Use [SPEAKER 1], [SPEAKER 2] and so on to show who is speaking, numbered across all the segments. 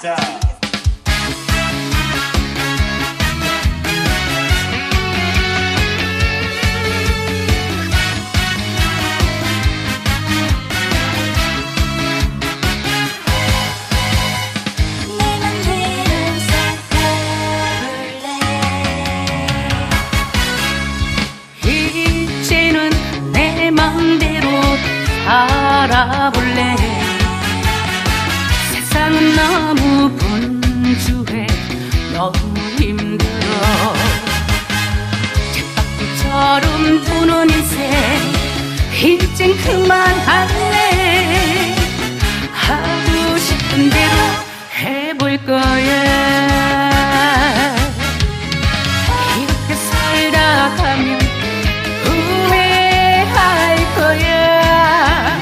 [SPEAKER 1] 자.
[SPEAKER 2] 내
[SPEAKER 3] 분주해. 너무 힘들어. 쳇바퀴처럼 도는 인생. 이젠 그만할래. 하고 싶은 대로 해볼 거야. 이렇게 살다 가면 후회할 거야.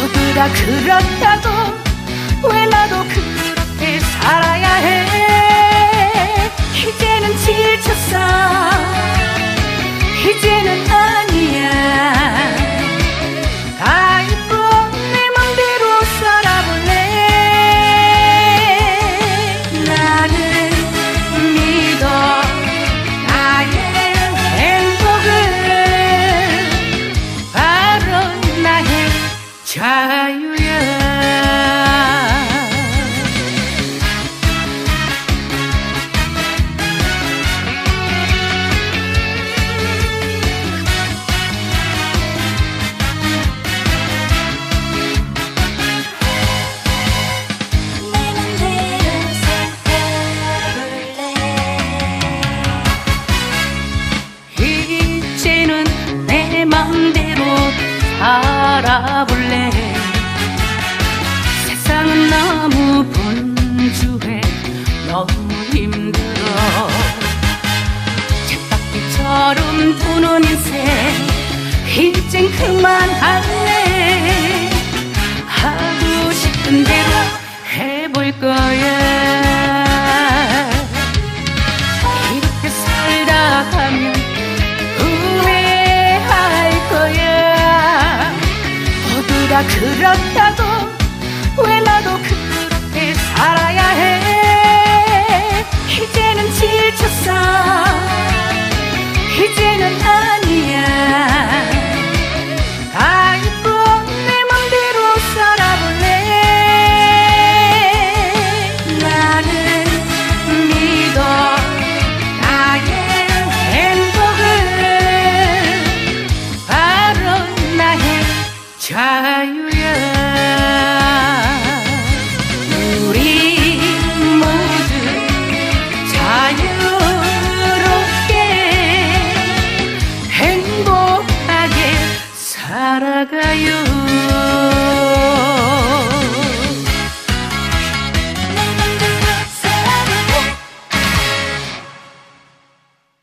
[SPEAKER 3] 모두 다 그렇다고 왜 나도 그 내 맘대로 살아볼래? 세상은 너무 분주해. 너무 힘들어. 쳇바퀴처럼 도는 인생. 이젠 그만할래 그렇다고 자유야. 우리 모두 자유롭게 행복하게 살아가요